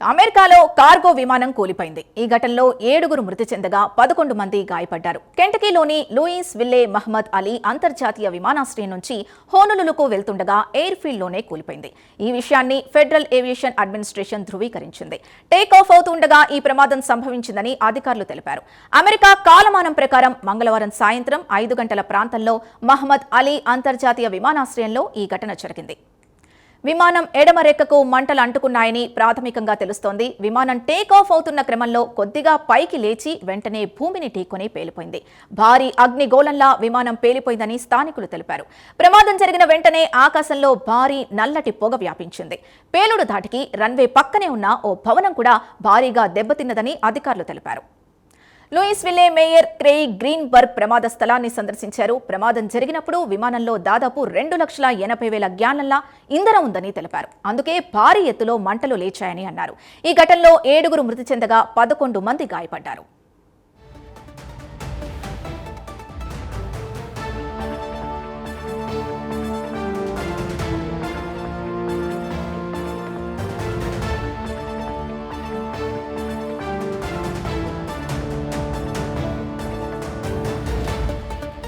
అమెరికాలో కార్గో విమానం కూలిపోయింది. ఈ ఘటనలో ఏడుగురు మృతి చెందగా పదకొండు మంది గాయపడ్డారు. కెంటకీలోని లూయిస్ విల్లే మహ్మద్ అలీ అంతర్జాతీయ విమానాశ్రయం నుంచి హోనులులకు వెళ్తుండగా ఎయిర్ ఫీల్డ్లోనే కూలిపోయింది. ఈ విషయాన్ని ఫెడరల్ ఏవియేషన్ అడ్మినిస్ట్రేషన్ ధృవీకరించింది. టేక్ ఆఫ్ అవుతుండగా ఈ ప్రమాదం సంభవించిందని అధికారులు తెలిపారు. అమెరికా కాలమానం ప్రకారం మంగళవారం సాయంత్రం ఐదు గంటల ప్రాంతంలో మహ్మద్ అలీ అంతర్జాతీయ విమానాశ్రయంలో ఈ ఘటన జరిగింది. విమానం ఎడమ రెక్కకు మంటలు అంటుకున్నాయని ప్రాథమికంగా తెలుస్తోంది. విమానం టేక్ ఆఫ్ అవుతున్న క్రమంలో కొద్దిగా పైకి లేచి వెంటనే భూమిని ఢీకొని పేలిపోయింది. భారీ అగ్నిగోళంలా విమానం పేలిపోయిందని స్థానికులు తెలిపారు. ప్రమాదం జరిగిన వెంటనే ఆకాశంలో భారీ నల్లటి పొగ వ్యాపించింది. పేలుడు ధాటికి రన్వే పక్కనే ఉన్న ఓ భవనం కూడా భారీగా దెబ్బతిన్నదని అధికారులు తెలిపారు. లూయిస్ విల్లే మేయర్ క్రెయి గ్రీన్బర్గ్ ప్రమాద స్థలాన్ని సందర్శించారు. ప్రమాదం జరిగినప్పుడు విమానంలో దాదాపు రెండు లక్షల ఎనభై వేల గ్యాలన్ల ఇంధనం ఉందని తెలిపారు. అందుకే భారీ ఎత్తులో మంటలు లేచాయని అన్నారు. ఈ ఘటనలో ఏడుగురు మృతి చెందగా పదకొండు మంది గాయపడ్డారు.